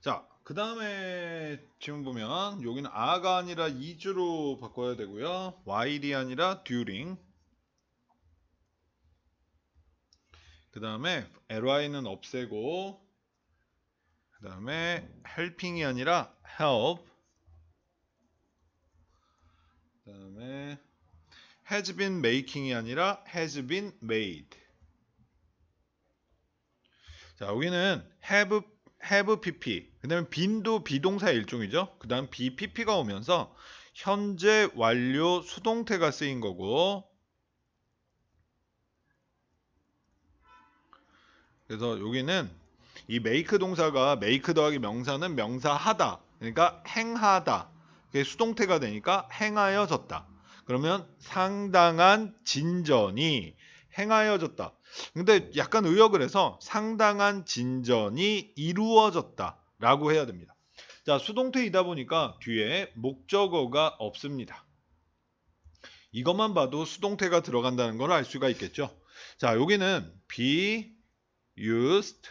자, 그 다음에 지금 보면 여기는 아가 아니라 is로 바꿔야 되고요. while이 아니라 during. 그 다음에 ly는 없애고 그 다음에 helping이 아니라 help. 그 다음에 has been making이 아니라 has been made. 자, 여기는 have have pp. 그 다음에 bean도 비동사의 일종이죠. 그 다음 be pp가 오면서 현재 완료 수동태가 쓰인 거고. 그래서 여기는 이 make 동사가 make 더하기 명사는 명사 하다. 그러니까 행하다. 그게 수동태가 되니까 행하여졌다. 그러면 상당한 진전이 행하여졌다. 근데 약간 의역을 해서 상당한 진전이 이루어졌다라고 해야 됩니다. 자, 수동태이다 보니까 뒤에 목적어가 없습니다. 이것만 봐도 수동태가 들어간다는 걸 알 수가 있겠죠. 자, 여기는 be used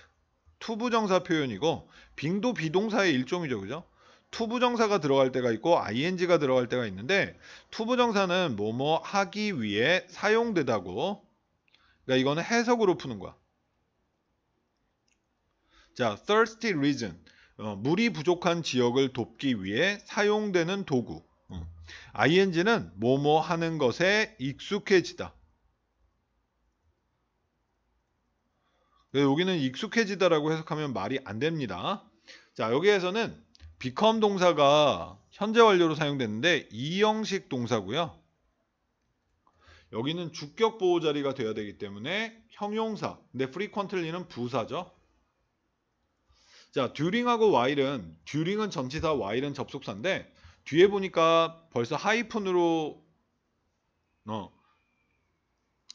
투부정사 표현이고 빙도 비동사의 일종이죠. 그죠? 투부정사가 들어갈 때가 있고 ing가 들어갈 때가 있는데 투부정사는 뭐뭐 하기 위해 사용되다고 그러니까 이거는 해석으로 푸는 거야. 자, thirsty region. 어, 물이 부족한 지역을 돕기 위해 사용되는 도구. 어. ing는 뭐뭐 하는 것에 익숙해지다. 여기는 익숙해지다라고 해석하면 말이 안 됩니다. 자, 여기에서는 become 동사가 현재 완료로 사용됐는데 이형식 동사고요. 여기는 주격 보호 자리가 돼야 되기 때문에 형용사. 근데 frequently는 부사죠. 자, during하고 while은 during은 전치사, while은 접속사인데 뒤에 보니까 벌써 하이픈으로 어,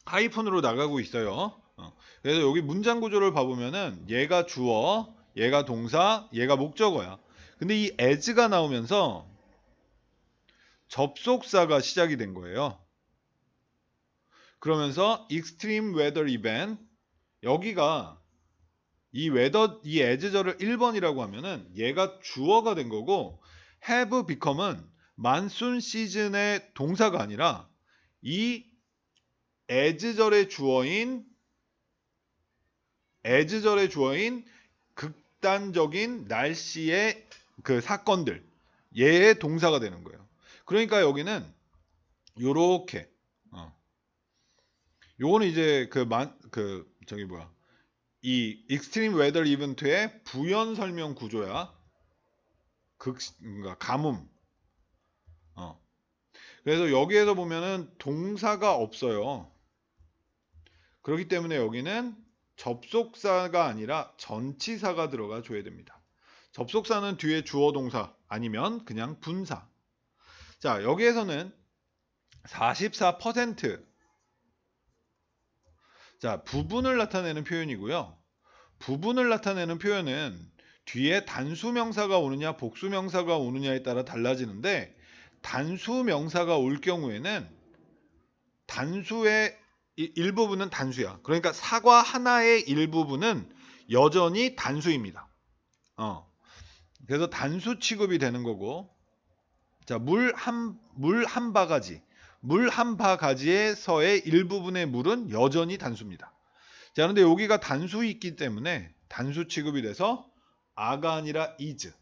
하이픈으로 나가고 있어요. 어, 그래서 여기 문장 구조를 봐보면은 얘가 주어, 얘가 동사, 얘가 목적어야. 근데 이 as가 나오면서 접속사가 시작이 된 거예요. 그러면서 extreme weather event 여기가 이 weather 이 as절을 1번이라고 하면은 얘가 주어가 된 거고 have become은 만순 시즌의 동사가 아니라 이 as절의 주어인 as절의 주어인 극단적인 날씨의 그 사건들 얘의 동사가 되는 거예요. 그러니까 여기는 요렇게 어. 요거는 이제 그만그 그 저기 뭐야 이 익스트림 웨더 이벤트의 부연 설명 구조야. 극 그러니까 가뭄. 어. 그래서 여기에서 보면은 동사가 없어요. 그렇기 때문에 여기는 접속사가 아니라 전치사가 들어가 줘야 됩니다. 접속사는 뒤에 주어 동사 아니면 그냥 분사. 자, 여기에서는 44% 자, 부분을 나타내는 표현이고요. 부분을 나타내는 표현은 뒤에 단수 명사가 오느냐 복수 명사가 오느냐에 따라 달라지는데 단수 명사가 올 경우에는 단수의 일부분은 단수야. 그러니까 사과 하나의 일부분은 여전히 단수입니다. 어. 그래서 단수 취급이 되는 거고 자, 물 한 물 한 바가지. 물 한 바가지에서의 일부분의 물은 여전히 단수입니다. 자, 그런데 여기가 단수 있기 때문에 단수 취급이 돼서 아가 아니라 is.